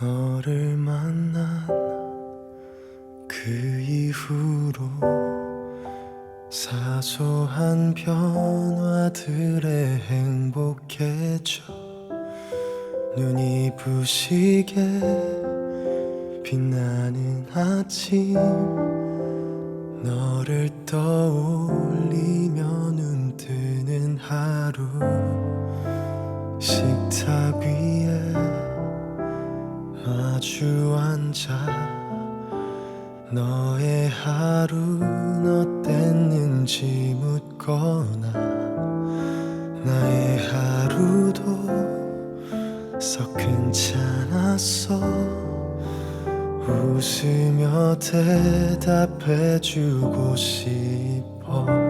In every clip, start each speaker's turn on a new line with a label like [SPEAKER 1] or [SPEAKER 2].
[SPEAKER 1] 너를 만난 그 이후로 사소한 변화들에 행복해져 눈이 부시게 빛나는 아침 너를 떠올리며 눈 뜨는 하루 앉아 너의 하루는 어땠는지 묻거나 나의 하루도 썩 괜찮았어. 웃으며 대답해주고 싶어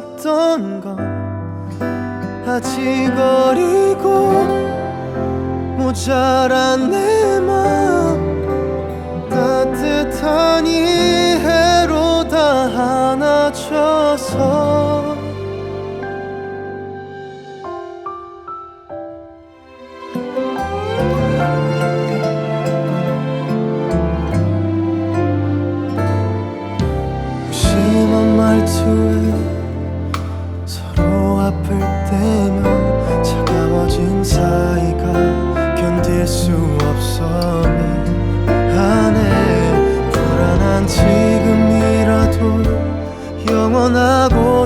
[SPEAKER 1] 있었던 건 아직 어리고 모자란 내마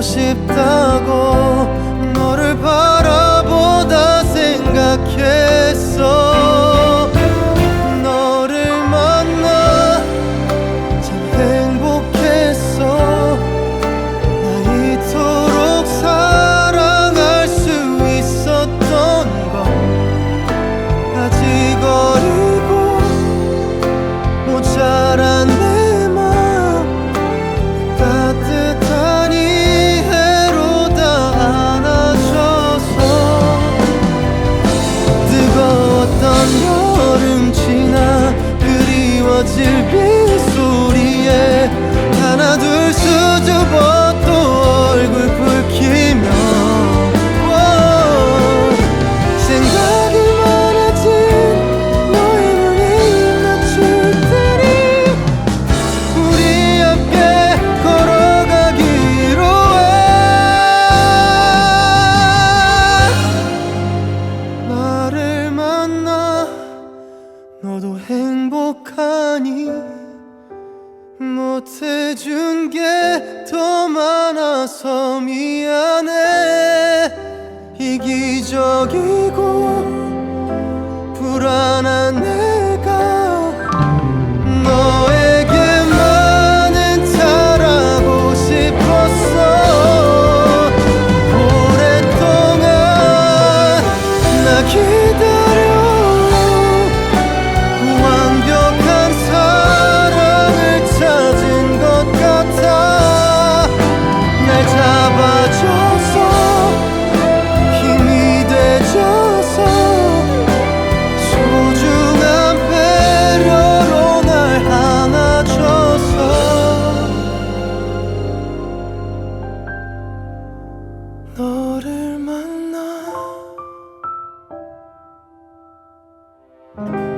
[SPEAKER 1] 싶다고 행복하니 못해준 게 더 많아서 미안해. 이기적이고 불안한 내 thank you